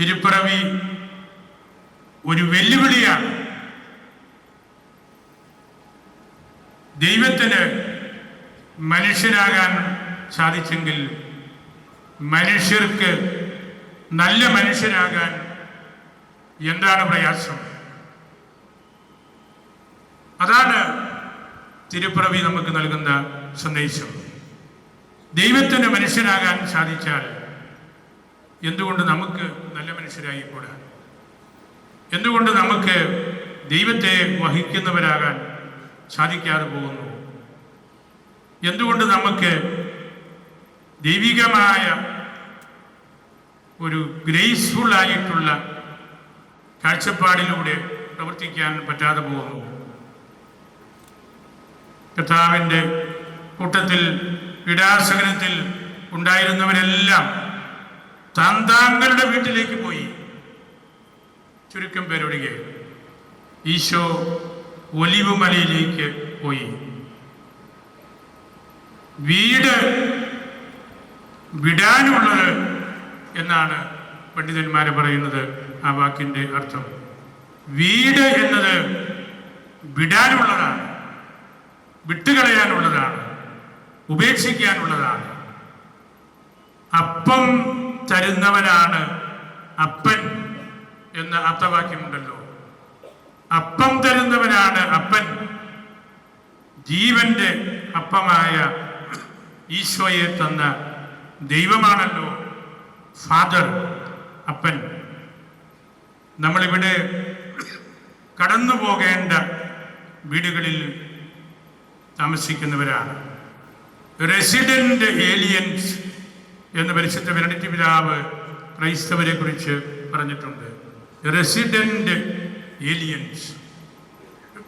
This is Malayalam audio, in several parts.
തിരുപ്പിറവി ഒരു വെല്ലുവിളിയാണ്. ദൈവത്തിന് മനുഷ്യരാകാൻ സാധിച്ചെങ്കിൽ മനുഷ്യർക്ക് നല്ല മനുഷ്യരാകാൻ എന്താണ് പ്രയാസം? അതാണ് തിരുപ്പിറവി നമുക്ക് നൽകുന്ന സന്ദേശം. ദൈവത്തിന് മനുഷ്യനാകാൻ സാധിച്ചാൽ എന്തുകൊണ്ട് നമുക്ക് നല്ല മനുഷ്യരായി കൂടാ എന്തുകൊണ്ട് നമുക്ക് ദൈവത്തെ വഹിക്കുന്നവരാകാൻ സാധിക്കാതെ പോകുന്നു? എന്തുകൊണ്ട് നമുക്ക് ദൈവികമായ ഒരു ഗ്രേസ്ഫുൾ ആയിട്ടുള്ള കാഴ്ചപ്പാടിലൂടെ പ്രവർത്തിക്കാൻ പറ്റാതെ പോകുന്നു? കർത്താവിന്റെ കൂട്ടത്തിൽ പീഡാസകനത്തിൽ ഉണ്ടായിരുന്നവരെല്ലാം താന്താങ്ങളുടെ വീട്ടിലേക്ക് പോയി. ചുരുക്കം പേരൊഴികെ ഈശോ ഒലിവ് മലയിലേക്ക് പോയി. വീട് വിടാനുള്ളത് എന്നാണ് പണ്ഡിതന്മാർ പറയുന്നത് ആ വാക്കിന്റെ അർത്ഥം. വീട് എന്നത് വിടാനുള്ളതാണ് വിട്ടുകളയാനുള്ളതാണ് ഉപേക്ഷിക്കാനുള്ളതാണ്. അപ്പം തരുന്നവനാണ് അപ്പൻ എന്ന അർത്ഥവാക്യമുണ്ടല്ലോ. അപ്പം തരുന്നവനാണ് അപ്പൻ. ജീവന്റെ അപ്പമായ ഈശോയെ തന്ന ദൈവമാണല്ലോ ഫാദർ അപ്പൻ. നമ്മളിവിടെ കടന്നു പോകേണ്ട വീടുകളിൽ താമസിക്കുന്നവരാണ്. റെസിഡന്റ് ഏലിയൻസ് എന്ന് പരിശുദ്ധ വെനഡിറ്റി പിതാവ് ക്രൈസ്തവരെ കുറിച്ച് പറഞ്ഞിട്ടുണ്ട്. റെസിഡന്റ് ഏലിയൻസ്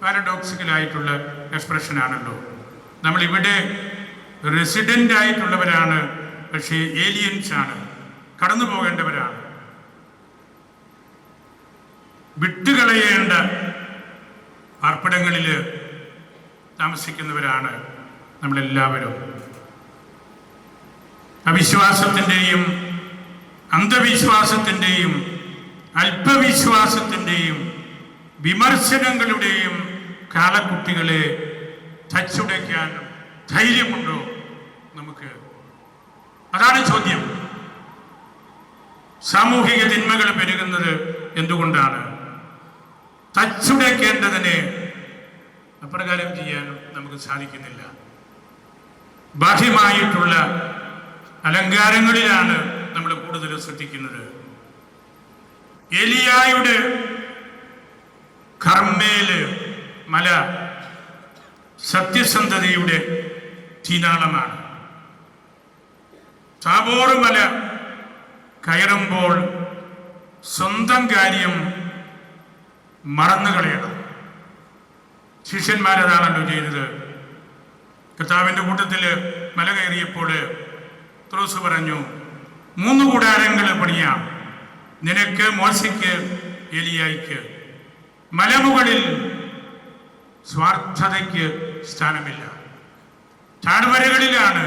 പാരഡോക്സിക്കലായിട്ടുള്ള നമ്മൾ ഇവിടെ റെസിഡന്റ് ആയിട്ടുള്ളവരാണ് പക്ഷേ ഏലിയൻസ് ആണ്. കടന്നു പോകേണ്ടവരാണ് വിട്ടുകളയേണ്ട പാർപ്പിടങ്ങളിൽ താമസിക്കുന്നവരാണ് നമ്മളെല്ലാവരും. അവിശ്വാസത്തിന്റെയും അന്ധവിശ്വാസത്തിന്റെയും അല്പവിശ്വാസത്തിന്റെയും വിമർശനങ്ങളുടെയും കാലക്കുട്ടികളെ തച്ചുടയ്ക്കാൻ ധൈര്യമുണ്ടോ നമുക്ക്? അതാണ് ചോദ്യം. സാമൂഹിക തിന്മകൾ പെരുകുന്നത് എന്തുകൊണ്ടാണ്? തച്ചുടയ്ക്കേണ്ടതിനെ അപ്രകാരം ചെയ്യാൻ നമുക്ക് സാധിക്കുന്നില്ല. ബാഹ്യമായിട്ടുള്ള അലങ്കാരങ്ങളിലാണ് നമ്മൾ കൂടുതൽ ശ്രദ്ധിക്കുന്നത്. എലിയായുടെ കർമ്മേൽ മല സത്യസന്ധതയുടെ തീനാളമാണ്. താബോർ മല കയറുമ്പോൾ സ്വന്തം കാര്യം മറന്നു കളയണം. ശിഷ്യന്മാരതാണല്ലോ ചെയ്തത്. കർത്താവിന്റെ കൂട്ടത്തിൽ മല കയറിയപ്പോൾ ത്രോസ് പറഞ്ഞു മൂന്ന് കൂടാരങ്ങൾ പണിയാം. നിനക്ക് മോശയ്ക്ക് എലിയായിക്ക്. മലമുകളിൽ സ്വാർത്ഥതയ്ക്ക് സ്ഥാനമില്ല. താഴ്വരകളിലാണ്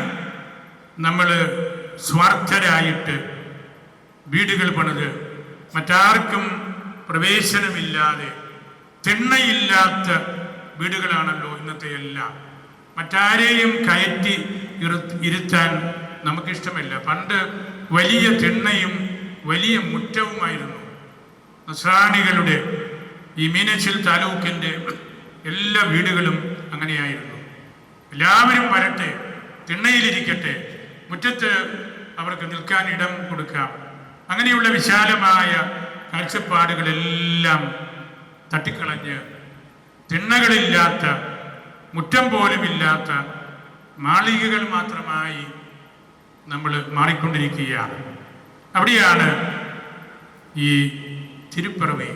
നമ്മൾ സ്വാർത്ഥരായിട്ട് വീടുകൾ പണിത്. മറ്റാർക്കും പ്രവേശനമില്ലാതെ തിണ്ണയില്ലാത്ത വീടുകളാണല്ലോ ഇന്നത്തെ എല്ലാം മറ്റാരെയും കയറ്റി ഇരുത്താൻ നമുക്കിഷ്ടമില്ല. പണ്ട് വലിയ തിണ്ണയും വലിയ മുറ്റവുമായിരുന്നു നസ്രാണികളുടെ ഈ മീനച്ചിൽ താലൂക്കിന്റെ എല്ലാ വീടുകളും അങ്ങനെയായിരുന്നു. എല്ലാവരും വരട്ടെ തിണ്ണയിലിരിക്കട്ടെ മുറ്റത്ത് അവർക്ക് നിൽക്കാൻ ഇടം കൊടുക്കാം. അങ്ങനെയുള്ള വിശാലമായ കാഴ്ചപ്പാടുകളെല്ലാം തട്ടിക്കളഞ്ഞ് തിണ്ണകളില്ലാത്ത മുറ്റം പോലുമില്ലാത്ത മാളികകൾ മാത്രമായി നമ്മൾ മാറിക്കൊണ്ടിരിക്കുകയാണ്. അവിടെയാണ് ഈ തിരുപ്പിറവി.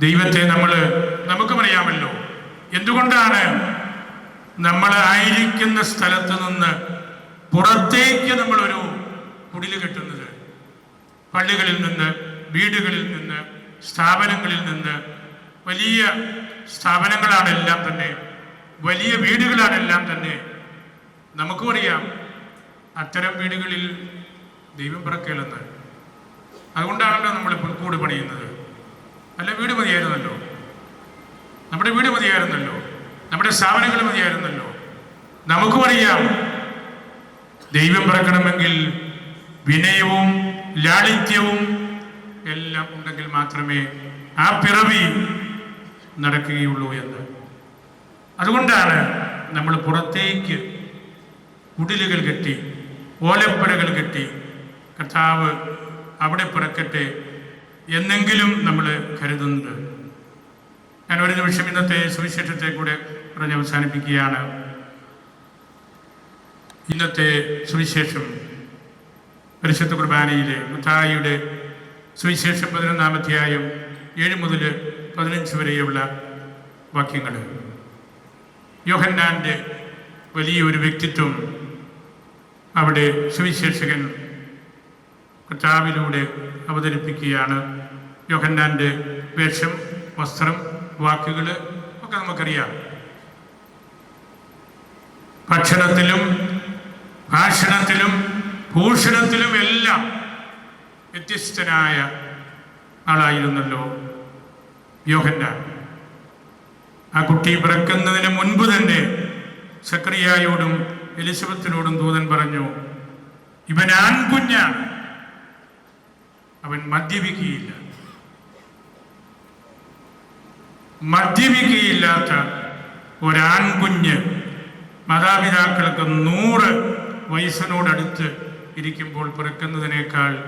ദൈവത്തെ നമ്മൾ നമുക്ക് അറിയാമല്ലോ എന്തുകൊണ്ടാണ് നമ്മൾ ആയിരിക്കുന്ന സ്ഥലത്ത് നിന്ന് പുറത്തേക്ക് നമ്മളൊരു കുടിൽ കെട്ടുന്നത്? പള്ളികളിൽ നിന്ന് വീടുകളിൽ നിന്ന് സ്ഥാപനങ്ങളിൽ നിന്ന്. വലിയ സ്ഥാപനങ്ങളാണെല്ലാം തന്നെ. വലിയ വീടുകളാണെല്ലാം തന്നെ. നമുക്കും അറിയാം അത്തരം വീടുകളിൽ ദൈവം പിറക്കേലെന്ന് അതുകൊണ്ടാണല്ലോ നമ്മൾ പുൽക്കൂട് പണിയുന്നത്. അല്ല വീട് മതിയായിരുന്നല്ലോ. നമ്മുടെ വീട് മതിയായിരുന്നല്ലോ. നമ്മുടെ സ്ഥാപനങ്ങൾ മതിയായിരുന്നല്ലോ. നമുക്കും അറിയാം ദൈവം പിറക്കണമെങ്കിൽ വിനയവും ലാളിത്യവും എല്ലാം ഉണ്ടെങ്കിൽ മാത്രമേ ആ പിറവി നടക്കുകയുള്ളൂ എന്ന്. അതുകൊണ്ടാണ് നമ്മൾ പുറത്തേക്ക് കുടിലുകൾ കെട്ടി ഓലപ്പുരകൾ കെട്ടി. കർത്താവ് അവിടെ പിറക്കട്ടെ എന്നെങ്കിലും നമ്മൾ കരുതുന്നത്. ഞാൻ ഒരു നിമിഷം ഇന്നത്തെ സുവിശേഷത്തെ കൂടെ പറഞ്ഞ് അവസാനിപ്പിക്കുകയാണ്. ഇന്നത്തെ സുവിശേഷം പരിശുദ്ധ കുർബാനയിലെ മുത്തായിയുടെ സുവിശേഷം പതിനൊന്നാം അധ്യായം ഏഴ് മുതൽ പതിനഞ്ച് വരെയുള്ള വാക്യങ്ങൾ. യോഹന്നാന്റെ വലിയൊരു വ്യക്തിത്വം അവിടെ സുവിശേഷകൻ കർത്താവിലൂടെ അവതരിപ്പിക്കുകയാണ്. യോഹന്നാന്റെ വേഷം വസ്ത്രം വാക്കുകൾ ഒക്കെ നമുക്കറിയാം. ഭക്ഷണത്തിലും ഭാഷണത്തിലും ഭൂഷണത്തിലും എല്ലാം വ്യത്യസ്തനായ ആളായിരുന്നല്ലോ യോഹന്നാൻ. ആ കുട്ടി പിറക്കുന്നതിന് മുൻപ് തന്നെ സക്രിയായോടും എലിസബത്തിനോടും ദൂതൻ പറഞ്ഞു ഇവൻ ആൺകുഞ്ഞാണ്. അവൻ മദ്യപിക്കുകയില്ല. മദ്യപിക്കുകയില്ലാത്ത ഒരാൺകുഞ്ഞ് മാതാപിതാക്കൾക്ക് നൂറ് വയസ്സിനോടടുത്ത് ഇരിക്കുമ്പോൾ പിറക്കുന്നതിനേക്കാൾ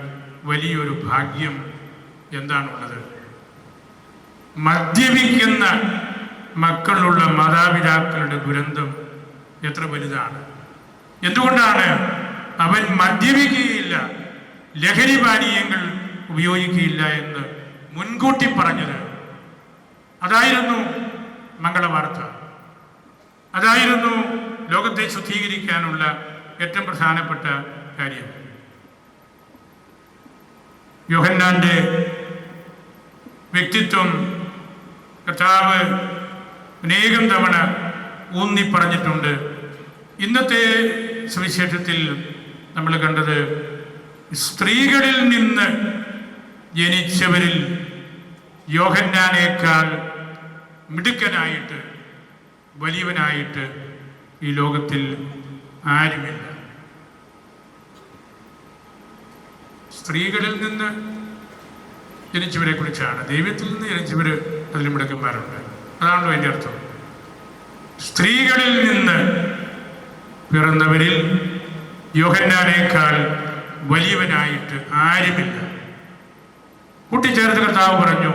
വലിയൊരു ഭാഗ്യം എന്താണുള്ളത്? മദ്യപിക്കുന്ന മക്കളുള്ള മാതാപിതാക്കളുടെ ദുരന്തം എത്ര വലുതാണ്? എന്തുകൊണ്ടാണ്? അവൻ മദ്യപിക്കുകയില്ല. ലഹരി പാനീയങ്ങൾ ഉപയോഗിക്കുകയില്ല എന്ന് മുൻകൂട്ടി പറഞ്ഞത്. അതായിരുന്നു മംഗളവാർത്ത. അതായിരുന്നു ലോകത്തെ ശുദ്ധീകരിക്കാനുള്ള ഏറ്റവും പ്രധാനപ്പെട്ട കാര്യം. യോഹന്നാന്റെ വ്യക്തിത്വം കർത്താവ് അനേകം തവണ ഊന്നി പറഞ്ഞിട്ടുണ്ട്. ഇന്നത്തെ സുവിശേഷത്തിൽ നമ്മൾ കണ്ടത് സ്ത്രീകളിൽ നിന്ന് ജനിച്ചവരിൽ യോഹന്നാനേക്കാൾ മിടുക്കനായിട്ട് വലിയവനായിട്ട് ഈ ലോകത്തിൽ ആരുമില്ല. സ്ത്രീകളിൽ നിന്ന് ജനിച്ചവരെ കുറിച്ചാണ്. ദൈവത്തിൽ നിന്ന് ജനിച്ചവർ അതിൽ മിടുക്കന്മാരുണ്ട്. അതാണല്ലോ എന്റെ അർത്ഥം. സ്ത്രീകളിൽ നിന്ന് പിറന്നവരിൽ യോഹന്നാനേക്കാൾ വലിയവനായിട്ട് ആരുമില്ല. കൂട്ടിച്ചേർത്ത് കർത്താവ് പറഞ്ഞു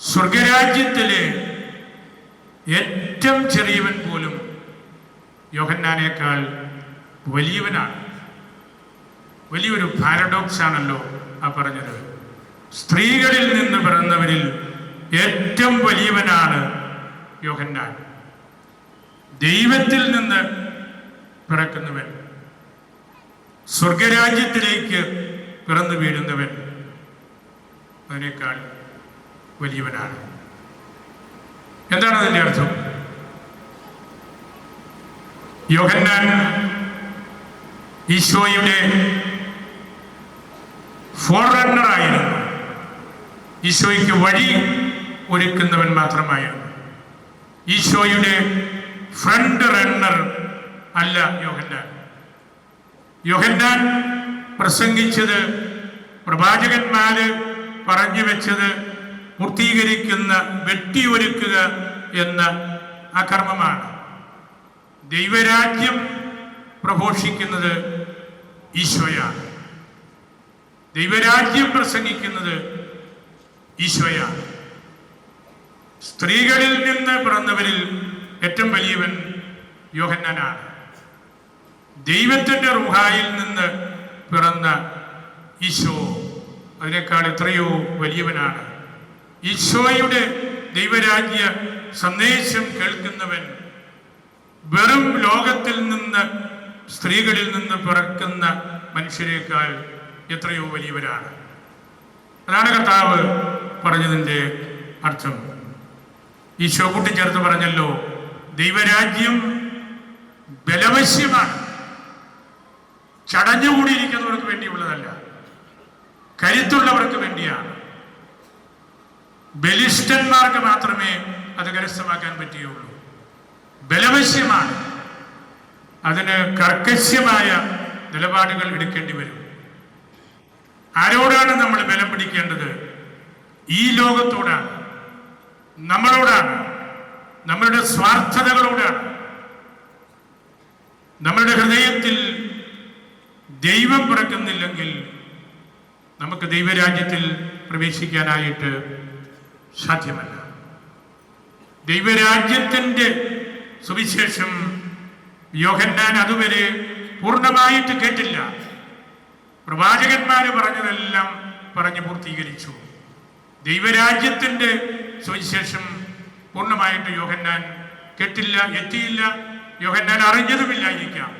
സ്വർഗരാജ്യത്തിലെ ഏറ്റവും ചെറിയവൻ പോലും യോഹന്നാനേക്കാൾ വലിയവനാണ്. വലിയൊരു പാരഡോക്സ് ആണല്ലോ ആ പറഞ്ഞത്. സ്ത്രീകളിൽ നിന്ന് പിറന്നവരിൽ ഏറ്റവും വലിയവനാണ് യോഹന്നാൻ. ദൈവത്തിൽ നിന്ന് പിറക്കുന്നവൻ. സ്വർഗരാജ്യത്തിലേക്ക് പിറന്നു വീഴുന്നവൻ അതിനേക്കാൾ വലിയവനാണ്. എന്താണ് അതിന്റെ അർത്ഥം? യോഹന്നാൻ ഈശോയുടെ ഫോർറണ്ണർ ആയിരുന്നു. ഈശോയ്ക്ക് വഴി ഒരുക്കുന്നവൻ മാത്രമായിരുന്നു ഈശോയുടെ ഫ്രണ്ട് റണ്ണർ അല്ല യോഹന്നാൻ. യോഹന്നാൻ പ്രസംഗിച്ചത് പ്രവാചകന്മാര് പറഞ്ഞു വെച്ചത് പൂർത്തീകരിക്കുന്ന വെട്ടിയൊരുക്കുക എന്ന അകർമ്മമാണ്. ദൈവരാജ്യം പ്രഘോഷിക്കുന്നത് ഈശോയാണ്. ദൈവരാജ്യം പ്രസംഗിക്കുന്നത് ഈശോയാണ്. സ്ത്രീകളിൽ നിന്ന് പിറന്നവരിൽ ഏറ്റവും വലിയവൻ യോഹന്നാനാണ്. ദൈവത്തിന്റെ റുഹായിൽ നിന്ന് പിറന്ന ഈശോ അതിനേക്കാൾ എത്രയോ വലിയവനാണ്. ഈശോയുടെ ദൈവരാജ്യ സന്ദേശം കേൾക്കുന്നവൻ വെറും ലോകത്തിൽ നിന്ന് സ്ത്രീകളിൽ നിന്ന് പിറക്കുന്ന മനുഷ്യരെക്കാൾ എത്രയോ വലിയവരാണ്. അതാണ് കർത്താവ് പറഞ്ഞതിന്റെ അർത്ഥം. ഈശോ കൂട്ടിച്ചേർത്ത് പറഞ്ഞല്ലോ ദൈവരാജ്യം ബലവശ്യമാണ്. ചടഞ്ഞുകൂടിയിരിക്കുന്നവർക്ക് വേണ്ടിയുള്ളതല്ല. കരുത്തുള്ളവർക്ക് വേണ്ടിയാണ്. ബലിഷ്ഠന്മാർക്ക് മാത്രമേ അത് കരസ്ഥമാക്കാൻ പറ്റുകയുള്ളൂ. ബലവശ്യമാണ്. അതിന് കർക്കശ്യമായ നിലപാടുകൾ എടുക്കേണ്ടി വരും. ആരോടാണ് നമ്മൾ ബലം പിടിക്കേണ്ടത്? ഈ ലോകത്തോടാണ്. നമ്മളോടാണ്. നമ്മളുടെ സ്വാർത്ഥതകളോടാണ്. നമ്മളുടെ ഹൃദയത്തിൽ ദൈവം പിറക്കുന്നില്ലെങ്കിൽ നമുക്ക് ദൈവരാജ്യത്തിൽ പ്രവേശിക്കാനായിട്ട് സാധ്യമല്ല. ദൈവരാജ്യത്തിന്റെ സുവിശേഷം യോഹന്നാൻ അതുവരെ പൂർണമായിട്ട് കേട്ടില്ല. പ്രവാചകന്മാർ പറഞ്ഞതെല്ലാം പറഞ്ഞു പൂർത്തീകരിച്ചു. ദൈവരാജ്യത്തിന്റെ സുവിശേഷം പൂർണമായിട്ട് യോഹന്നാൻ കേട്ടില്ല എത്തിയില്ല. യോഹന്നാൻ അറിഞ്ഞതുമില്ലായിരിക്കാം.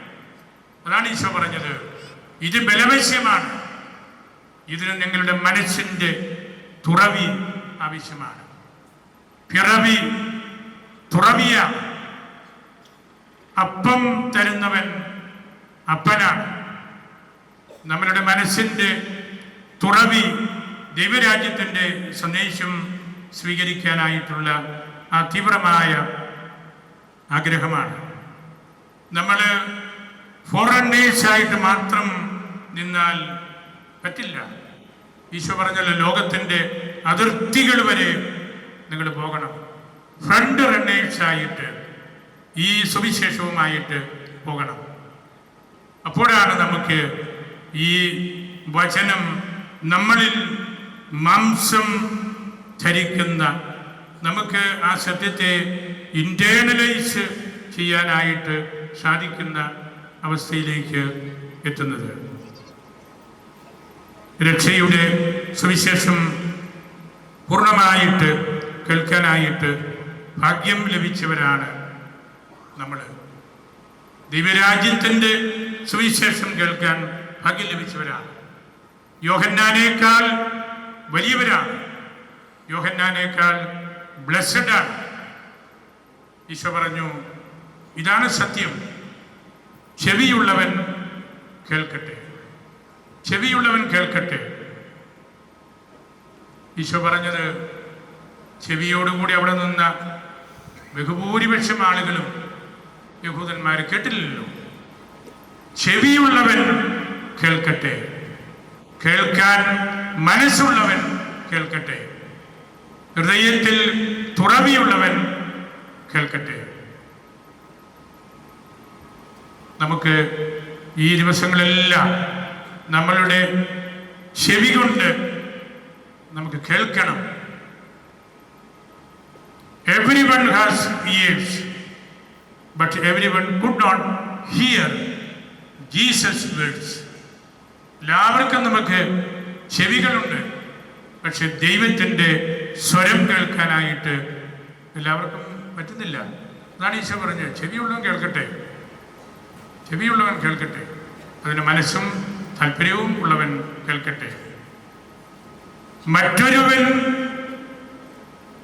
അതാണ് ഈശോ പറഞ്ഞത്. ഇത് ബലവശ്യമാണ്. ഇതിന് നിങ്ങളുടെ മനസ്സിന്റെ തുറവി ആവശ്യമാണ്. പിറവി തുറവിയ അപ്പം തരുന്നവൻ അപ്പനാണ്. നമ്മളുടെ മനസ്സിന്റെ തുറവി ദൈവരാജ്യത്തിന്റെ സന്ദേശം സ്വീകരിക്കാനായിട്ടുള്ള ആ തീവ്രമായ ആഗ്രഹമാണ് നമ്മൾ ഫോറിനേഴ്സായിട്ട് മാത്രം നിന്നാൽ പറ്റില്ല. ഈശോ പറഞ്ഞല്ലോ ലോകത്തിന്റെ അതിർത്തികൾ വരെ നിങ്ങൾ പോകണം. ഫ്രണ്ട് റണ്ണേഴ്സായിട്ട് ഈ സുവിശേഷവുമായിട്ട് പോകണം. അപ്പോഴാണ് നമുക്ക് ഈ വചനം നമ്മളിൽ മാംസം ധരിക്കുന്ന നമുക്ക് ആ സത്യത്തെ ഇന്റേണലൈസ് ചെയ്യാനായിട്ട് സാധിക്കുന്ന അവസ്ഥയിലേക്ക് എത്തുന്നത്. രക്ഷയുടെ സുവിശേഷം പൂർണമായിട്ട് കേൾക്കാനായിട്ട് ഭാഗ്യം ലഭിച്ചവരാണ് നമ്മൾ ദിവ്യരാജ്യത്തിന്റെ സുവിശേഷം കേൾക്കാൻ ഭാഗ്യം ലഭിച്ചവരാണ്. യോഹന്നാനേക്കാൾ വലിയവരാണ്. യോഹന്നാനേക്കാൾ ബ്ലസ്സഡാണ്. ഈശോ പറഞ്ഞു ഇതാണ് സത്യം. ചെവിയുള്ളവൻ കേൾക്കട്ടെ. ചെവിയുള്ളവൻ കേൾക്കട്ടെ. ഈശോ പറഞ്ഞത് ചെവിയോടുകൂടി അവിടെ നിന്ന ബഹുഭൂരിപക്ഷം ആളുകളും യഹൂദന്മാർ കേട്ടില്ലല്ലോ. ചെവിയുള്ളവൻ കേൾക്കട്ടെ. കേൾക്കാൻ മനസ്സുള്ളവൻ കേൾക്കട്ടെ. ഹൃദയത്തിൽ തുറവിയുള്ളവൻ കേൾക്കട്ടെ. നമുക്ക് ഈ ദിവസങ്ങളെല്ലാം നമ്മളുടെ ചെവി കൊണ്ട് നമുക്ക് കേൾക്കണം. Everyone has ears but everyone could not hear Jesus words എല്ലാവർക്കും നമുക്ക് ചെവികളുണ്ട് പക്ഷെ ദൈവത്തിന്റെ സ്വരം കേൾക്കാനായിട്ട് എല്ലാവർക്കും പറ്റുന്നില്ല. അതാണ് ഈശോ പറഞ്ഞത് ചെവിയുള്ളവൻ കേൾക്കട്ടെ ചെവിയുള്ളവൻ കേൾക്കട്ടെ. അതിന് മനസ്സും താല്പര്യവും ഉള്ളവൻ കേൾക്കട്ടെ. മറ്റൊരുവൻ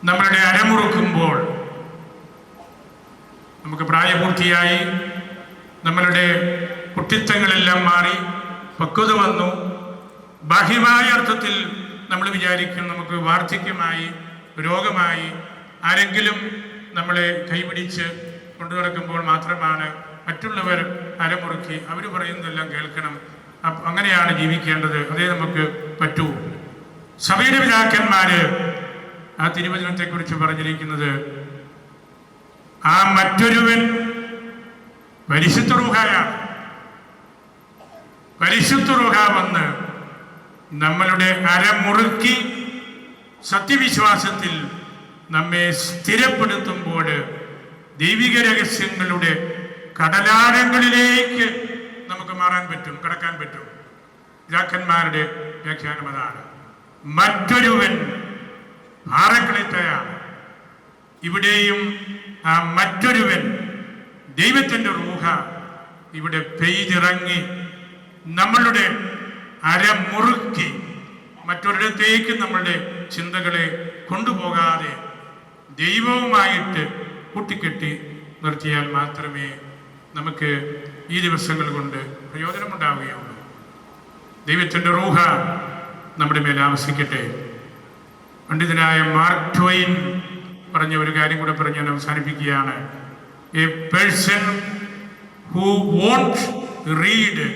നമ്മളുടെ അരമുറുക്കുമ്പോൾ നമുക്ക് പ്രായപൂർത്തിയായി നമ്മളുടെ കുട്ടിത്തങ്ങളെല്ലാം മാറി പക്വത വന്നു. ബാഹ്യമായ അർത്ഥത്തിൽ നമ്മൾ വിചാരിക്കും നമുക്ക് വാർദ്ധക്യമായി രോഗമായി ആരെങ്കിലും നമ്മളെ കൈപിടിച്ച് കൊണ്ടു നടക്കുമ്പോൾ മാത്രമാണ് മറ്റുള്ളവർ അരമുറുക്കി അവർ പറയുന്നതെല്ലാം കേൾക്കണം. അങ്ങനെയാണ് ജീവിക്കേണ്ടത്. അതേ നമുക്ക് പറ്റൂ. സഭയുടെ പിതാക്കന്മാര് ആ തിരുവചനത്തെക്കുറിച്ച് പറഞ്ഞിരിക്കുന്നത് ആ മറ്റൊരുവൻ പരിശുദ്ധ റൂഹായാണ്. പരിശുദ്ധ റൂഹ വന്ന് നമ്മളുടെ അരമുറുക്കി സത്യവിശ്വാസത്തിൽ നമ്മെ സ്ഥിരപ്പെടുത്തുമ്പോൾ ദൈവിക രഹസ്യങ്ങളുടെ കടലാഴങ്ങളിലേക്ക് നമുക്ക് മാറാൻ പറ്റും കടക്കാൻ പറ്റും. രാഖന്മാരുടെ വ്യാഖ്യാനം അതാണ്. മറ്റൊരുവൻ പാറക്കളിത്തയാണ് ഇവിടെയും ആ മറ്റൊരുവൻ ദൈവത്തിന്റെ റൂഹ ഇവിടെ പെയ്തിറങ്ങി നമ്മളുടെ അരമുറുക്കി മറ്റൊരിടത്തേക്ക് നമ്മളുടെ ചിന്തകളെ കൊണ്ടുപോകാതെ ദൈവവുമായിട്ട് കൂട്ടിക്കെട്ടി നിർത്തിയാൽ മാത്രമേ നമുക്ക് ഈ ദിവസങ്ങൾ കൊണ്ട് പ്രയോജനമുണ്ടാവുകയുള്ളൂ. ദൈവത്തിന്റെ റൂഹ നമ്മുടെ മേൽ ആവസിക്കട്ടെ. പണ്ഡിതനായ മാർക്ക് ട്വൈൻ പറഞ്ഞ ഒരു കാര്യം കൂടെ പറഞ്ഞ് ഞാൻ അവസാനിപ്പിക്കുകയാണ്. A person who won't read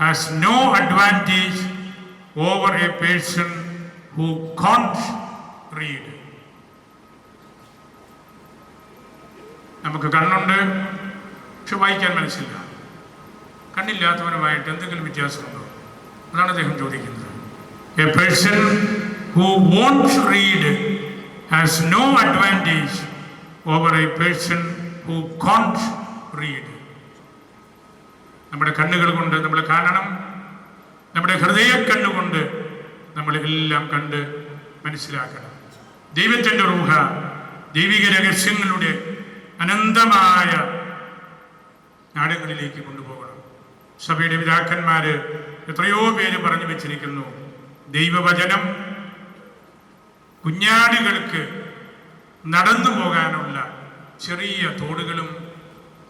has no advantage over a person who can't read. നമുക്ക് കണ്ണുണ്ട്. പക്ഷെ വായിക്കാൻ മനസ്സില്ല. കണ്ണില്ലാത്തവനുമായിട്ട് എന്തെങ്കിലും വ്യത്യാസമുണ്ടോ? അതാണ് അദ്ദേഹം ചോദിക്കുന്നത്. A person who won't read has no advantage over a person who can't read നമ്മുടെ കണ്ണുകൾ കൊണ്ട് നമ്മൾ കാണണം. നമ്മുടെ ഹൃദയ കണ്ണുകൊണ്ട് നമ്മൾ എല്ലാം കണ്ട് മനസ്സിലാക്കണം. ദൈവത്തിന്റെ റൂഹ ദൈവിക രഹസ്യങ്ങളുടെ അനന്തമായ നാടുകളിലേക്ക് കൊണ്ടുപോകണം. സഭയുടെ പിതാക്കന്മാർ എത്രയോ പേര് പറഞ്ഞു വെച്ചിരിക്കുന്നു. ദൈവവചനം കുഞ്ഞാടുകൾക്ക് നടന്നു പോകാനുള്ള ചെറിയ തോടുകളും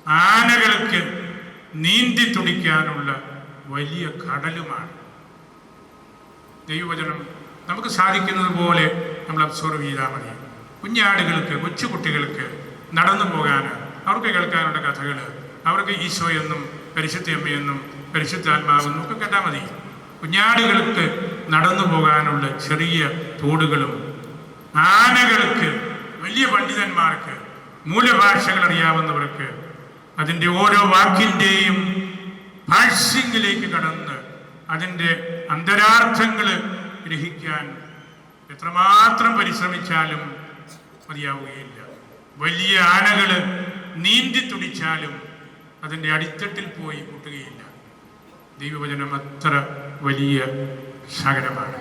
ആനകൾക്ക് നീന്തി തുടിക്കാനുള്ള വലിയ കടലുമാണ്. ദൈവവചനം നമുക്ക് സാധിക്കുന്നത് പോലെ നമ്മൾ അബ്സോർവ് ചെയ്താൽ മതി. കുഞ്ഞാടുകൾക്ക് കൊച്ചുകുട്ടികൾക്ക് നടന്നു പോകാൻ അവർക്ക് കേൾക്കാനുള്ള കഥകൾ അവർക്ക് ഈശോ എന്നും പരിശുദ്ധ അമ്മയെന്നും പരിശുദ്ധാത്മാവെന്നും ഒക്കെ കേട്ടാൽ മതി. കുഞ്ഞാടുകൾക്ക് നടന്നു പോകാനുള്ള ചെറിയ തോടുകളും ആനകൾക്ക് വലിയ പണ്ഡിതന്മാർക്ക് മൂലഭാഷകൾ അറിയാവുന്നവർക്ക് അതിന്റെ ഓരോ വാക്കിന്റെയും ഭാഷ്യങ്ങളിലേക്ക് കടന്ന് അതിന്റെ അന്തരാർത്ഥങ്ങൾ ഗ്രഹിക്കാൻ എത്രമാത്രം പരിശ്രമിച്ചാലും മതിയാവുകയില്ല. വലിയ ആനകൾ നീന്തി തുടിച്ചാലും അതിന്റെ അടിത്തട്ടിൽ പോയി കൂട്ടുകയില്ല. ദൈവവചനം അത്ര വലിയ ശകലമാണ്.